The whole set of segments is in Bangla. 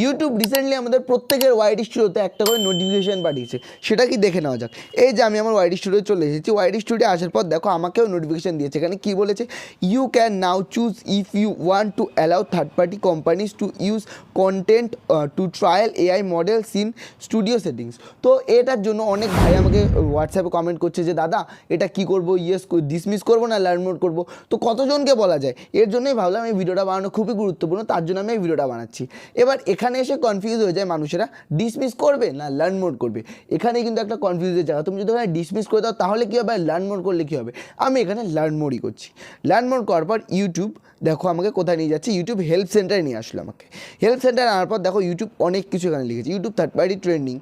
ইউটিউব রিসেন্টলি আমাদের প্রত্যেকের ওয়াইড স্টুডিওতে একটা করে নোটিফিকেশান পাঠিয়েছে। সেটা কি দেখে নেওয়া যাক। এই যে আমি আমার ওয়াইড স্টুডিও চলে এসেছি। ওয়াইড স্টুডিও আসার পর দেখো আমাকেও নোটিফিকেশান দিয়েছে। এখানে কি বলেছে? You can now choose if you want to allow third party companies to use content to trial AI models in Studio settings তো এটার জন্য অনেক ভাই আমাকে হোয়াটসঅ্যাপে কমেন্ট করছে যে, দাদা, এটা কি করব? ইয়েস ডিসমিস করব না লার্ন মোড করব? তো কতজনকে বলা যায়? এর জন্যই ভাবলাম এই ভিডিওটা বানানো খুবই গুরুত্বপূর্ণ। তার জন্য আমি এই ভিডিওটা বানাচ্ছি। এবার এখানে এসে কনফিউজ হয়ে যায় মানুষেরা ডিসমিস করবে না লার্ন মোড করবে? এখানে কিন্তু একটা কনফিউজের জায়গা তুমি যদি ওখানে ডিসমিস করে দাও, তাহলে কী হবে? লার্ন মোড করলে কী হবে? আমি এখানে লার্ন মোডই করছি। লার্ন মোড করার পর ইউটিউব দেখো আমাকে কোথায় নিয়ে যাচ্ছে? ইউটিউব হেল্প সেন্টারে নিয়ে আসলো আমাকে। হেল্প সেন্টারে আনার পর দেখো ইউটিউব অনেক কিছু এখানে লিখেছে। ইউটিউব থার্ড পার্টি ট্রেন্ডিং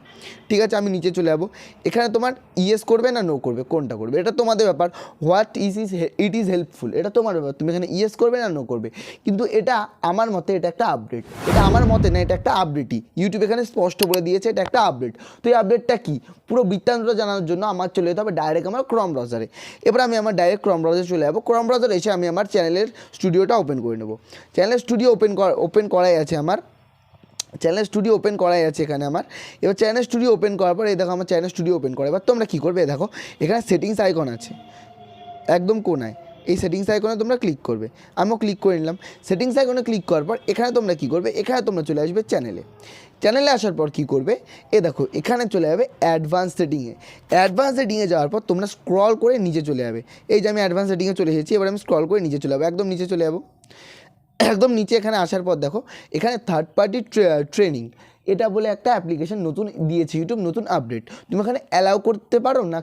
ঠিক আছে, আমি নিচে চলে যাব। এখানে তোমার ইয়েস করবে না নো করবে? কোনটা করবে? এটা তোমাদের ব্যাপার। What is is it is helpful এটা তোমার ব্যাপার। তুমি এখানে ইয়েস করবে না নো করবে। কিন্তু এটা আমার মতে এটা একটা আপডেট এটা আমার মতে না এটা একটা আপডেটই ইউটিউব এখানে স্পষ্ট বলে দিয়েছে এটা একটা আপডেট তো এই আপডেটটা কি? পুরো বৃত্তান্তটা জানার জন্য আমার চলে যেতে হবে ডাইরেক্ট আমার ক্রম ব্রাউজারে এবার আমি আমার ডাইরেক্ট ক্রম ব্রাউজারে চলে যাব। ক্রম ব্রাউজারে এসে আমি আমার চ্যানেলের স্টুডিওটা ওপেন করে নেব। চ্যানেলের স্টুডিও ওপেন ওপেন করাই আছে আমার। চ্যানেল স্টুডিও ওপেন করাই আছে এখানে আমার। এবার চ্যানেল স্টুডিও ওপেন করার পর এই দেখো আমার চ্যানেল স্টুডিও ওপেন করে। এবার তোমরা কী করবে? দেখো, এখানে সেটিংস আইকন আছে। একদম কোনায়। এই সেটিংস আইকনে তোমরা ক্লিক করবে। আমিও ক্লিক করে নিলাম। সেটিংস আইকনে ক্লিক করার পর এখানে তোমরা কী করবে? এখানে তোমরা চলে আসবে চ্যানেলে চ্যানেলে আসার পর কী করবে? এ দেখো, এখানে চলে যাবে অ্যাডভান্স সেটিংয়ে অ্যাডভান্স সেটিংয়ে যাওয়ার পর তোমরা স্ক্রল করে নিচে চলে যাবে। এই যে আমি অ্যাডভান্স সেটিংয়ে চলে এসেছি, এবার আমি স্ক্রল করে নিচে চলে যাব। একদম নিচে চলে যাব। একদম নিচে এখানে আসার পর দেখো, এখানে থার্ড পার্টি ট্রেনিং এটা বলে একটা অ্যাপ্লিকেশন নতুন দিয়েছে ইউটিউব নতুন আপডেট তুমি ওখানে অ্যালাউ করতে পারো না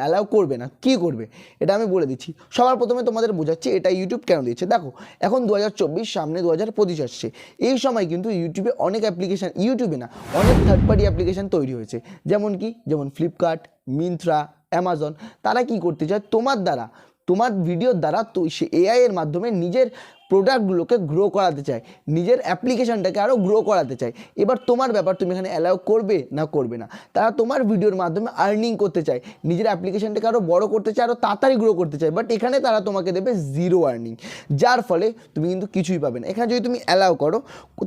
অ্যালাউ করবে না, কী করবে? এটা আমি বলে দিচ্ছি। সবার প্রথমে তোমাদের বোঝাচ্ছি এটা ইউটিউব কেন দিয়েছে। দেখো, এখন দু হাজার চব্বিশ, সামনে দু হাজার পঁচিশ আসছে। এই সময় কিন্তু ইউটিউবে অনেক অ্যাপ্লিকেশান ইউটিউবে না, অনেক থার্ড পার্টি অ্যাপ্লিকেশান তৈরি হয়েছে। যেমন কি? যেমন ফ্লিপকার্ট মিন্ত্রা অ্যামাজন তারা কি করতে চায়? তোমার দ্বারা তোমার ভিডিওর দ্বারা তো সে এআই এর মাধ্যমে নিজের প্রোডাক্টগুলোকে গ্রো করাতে চায়, নিজের অ্যাপ্লিকেশনটাকে আরও গ্রো করাতে চায়। এবার তোমার ব্যাপার, তুমি এখানে অ্যালাউ করবে না করবে না? তারা তোমার ভিডিওর মাধ্যমে আর্নিং করতে চায়, নিজের অ্যাপ্লিকেশানটাকে আরও বড় করতে চায় আরও তাড়াতাড়ি গ্রো করতে চায়। বাট এখানে তারা তোমাকে দেবে জিরো আর্নিং যার ফলে তুমি কিন্তু কিছুই পাবে না। এখানে যদি তুমি অ্যালাউ করো,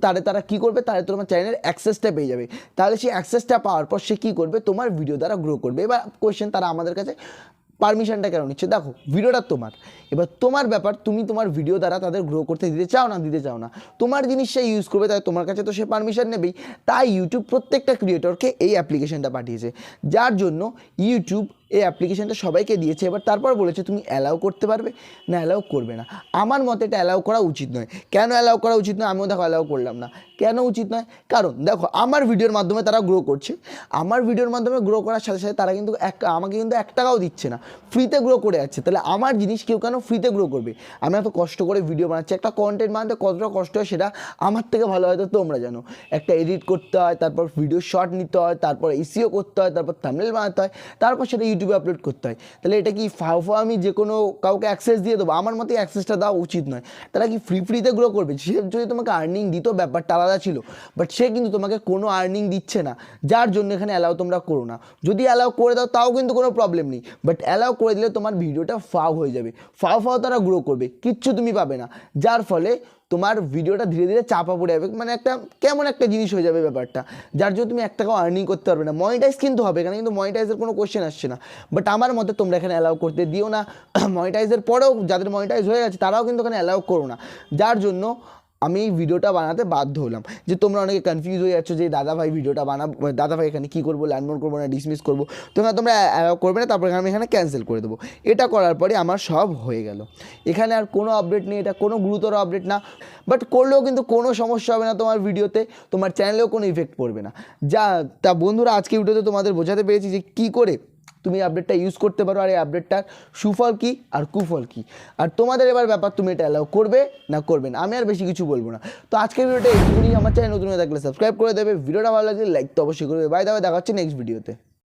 তাহলে তারা কী করবে? তাহলে তোমার চ্যানেলের অ্যাক্সেসটা পেয়ে যাবে। তাহলে সেই অ্যাক্সেসটা পাওয়ার পর সে কী করবে? তোমার ভিডিও দ্বারা গ্রো করবে। এবার কোয়েশ্চেন তারা আমাদের কাছে পারমিশনটা কেন নিচ্ছে? দেখো, ভিডিওটা তোমার। এবার তোমার ব্যাপার, তুমি তোমার ভিডিও দ্বারা তাদের গ্রো করতে দিতে চাও না, দিতে চাও না। তোমার জিনিস সে ইউজ করবে, তাই তোমার কাছে তো সে পারমিশন নেবেই। তাই ইউটিউব প্রত্যেকটা ক্রিয়েটরকে এই অ্যাপ্লিকেশনটা পাঠিয়েছে। যার জন্য ইউটিউব এই অ্যাপ্লিকেশনটা সবাইকে দিয়েছে, এবার তারপর বলেছে, তুমি অ্যালাউ করতে পারবে? না অ্যালাউ করবে না। আমার মতে এটা অ্যালাউ করা উচিত নয়। কেন অ্যালাউ করা উচিত নয়? আমিও দেখো অ্যালাউ করলাম না। কেন উচিত নয়? কারণ দেখো, আমার ভিডিওর মাধ্যমে তারা গ্রো করছে। আমার ভিডিওর মাধ্যমে গ্রো করার সাথে সাথে তারা কিন্তু এক, আমাকে কিন্তু এক টাকাও দিচ্ছে না। ফ্রিতে গ্রো করে যাচ্ছে। তাহলে আমার জিনিস কেউ কেন ফ্রিতে গ্রো করবে? আমি এত কষ্ট করে ভিডিও বানাচ্ছি। একটা কন্টেন্ট বানাতে কতটা কষ্ট হয় সেটা আমার থেকে ভালো হয়তো তোমরা জানো। একটা এডিট করতে হয়, তারপর ভিডিও শর্ট নিতে হয়, তারপর এসিও করতে হয়, তারপর থামনেল বানাতে হয়, তারপর সেটা ইউটিউবে আপলোড করতে হয়। তাহলে এটা কি ফাও ফাও আমি যে কোনো কাউকে অ্যাক্সেস দিয়ে দেবো? আমার মতে অ্যাক্সেসটা দেওয়া উচিত নয়। তারা কি ফ্রি ফ্রিতে গ্রো করবে? সে যদি তোমাকে আর্নিং দিত, ব্যাপারটা আলাদা ছিল। বাট সে কিন্তু তোমাকে কোনো আর্নিং দিচ্ছে না। যার জন্য এখানে অ্যালাউ তোমরা করো না। যদি অ্যালাউ করে দাও, তাও কিন্তু কোনো প্রবলেম নেই। বাট অ্যালাউ করে দিলে তোমার ভিডিওটা ফাও হয়ে যাবে। ফাও ফাও তারা গ্রো করবে। কিচ্ছু তুমি পাবে না। যার ফলে তোমার ভিডিওটা ধীরে ধীরে চাপা পড়ে যাবে। মানে একটা কেমন একটা জিনিস হয়ে যাবে ব্যাপারটা, যার জন্য তুমি এক টাকাও আর্নিং করতে পারবে না। মনিটাইজ কিন্তু হবে কেন কিন্তু মনিটাইজের কোনো কোয়েশ্চেন আসছে না। বাট আমার মতে তোমরা এখানে অ্যালাউ করতে দিও না। মনিটাইজের পরেও যাদের মনিটাইজ হয়ে গেছে, তারাও কিন্তু এখানে অ্যালাউ করো না। যার জন্য আমি এই ভিডিওটা বানাতে বাধ্য হলাম। যে তোমরা অনেকে কনফিউজ হয়ে যাচ্ছ যে দাদা ভাই ভিডিওটা বানাবো দাদা ভাই এখানে কী করব ল্যান্ডমোড করব না ডিসমিস করব? তোমরা তোমরা অ্যালাউ করবে না, তারপরে আমি এখানে ক্যান্সেল করে দেবো। এটা করার পরে আমার সব হয়ে গেল। এখানে আর কোনো আপডেট নেই, এটা কোনো গুরুতর আপডেট না। বাট করলেও কিন্তু কোনো সমস্যা হবে না তোমার ভিডিওতে, তোমার চ্যানেলেও কোনো ইফেক্ট পড়বে না। যা, তা বন্ধুরা, আজকে ভিডিওতে তোমাদের বোঝাতে পেরেছি যে কী করে তুমি আপডেটটা ইউজ করতে পারো আর এই আপডেটটার সুফল কী আর কুফল কী? আর তোমাদের এবার ব্যাপার তুমি এটা অ্যালাউ করবে না করবে না? আমি আর বেশি কিছু বলব না। তো আজকের ভিডিওটা এইটুকুনি আমার চ্যানেল নতুন হয়ে থাকলে সাবস্ক্রাইব করে দেবে। ভিডিওটা ভালো লাগলে লাইক তো অবশ্যই করবে বাই দেখা হচ্ছে নেক্সট ভিডিওতে